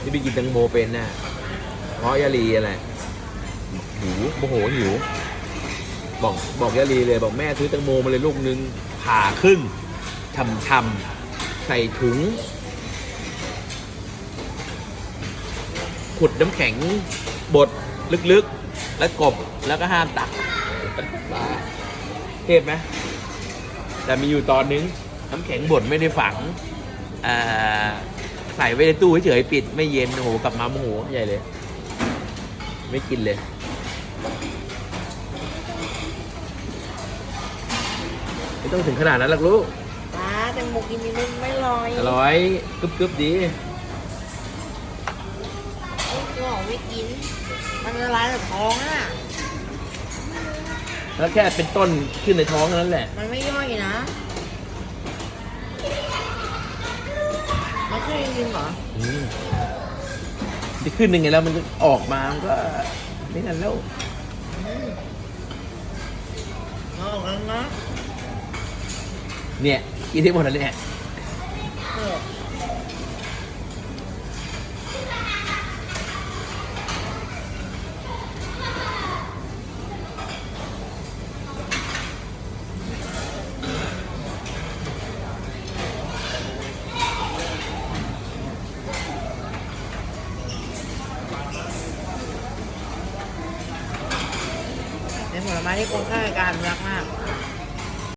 ที่พี่กินแตังโมเป็นน่ะเพราะยาลีอะไรหิวโมโหหิว บอกบอกยาลีเลยบอกแม่ซื้อแตังโมมาเลยลูกนึงผ่าครึ่งทำทำๆใส่ถุง ขุดน้ำแข็งบดลึกๆ แล้วกบแล้วก็ห้ามตักเทพไหมแต่มีอยู่ตอนนึงน้ำแข็งบดไม่ได้ฝังอ่า ใส่ไว้ในตู้เฉยๆปิดไม่เย็นโอ้โหกลับมาโมโหใหญ่เลย ไม่กินเลย ไม่ต้องถึงขนาดนั้นหรอกลูกป้าแตงโมกินนิดนึงไม่ลอยอร่อยกรึบๆดีก็บอกไม่กิน มันละลายกับท้องอะ แล้วแค่เป็นต้นขึ้นในท้องเท่านั้นแหละ มันไม่ย่อยนะ มันขึ้นจริงๆเหรออืมจะขึ้นยังไงแล้วมันก็ออกมา มันก็ไม่นั่นแล้วอืมเอาออกแล้วนะเนี่ยกินที่หมดแล้วเนี่ย ในผลไม้ที่คุ้มค่ากับการรักมาก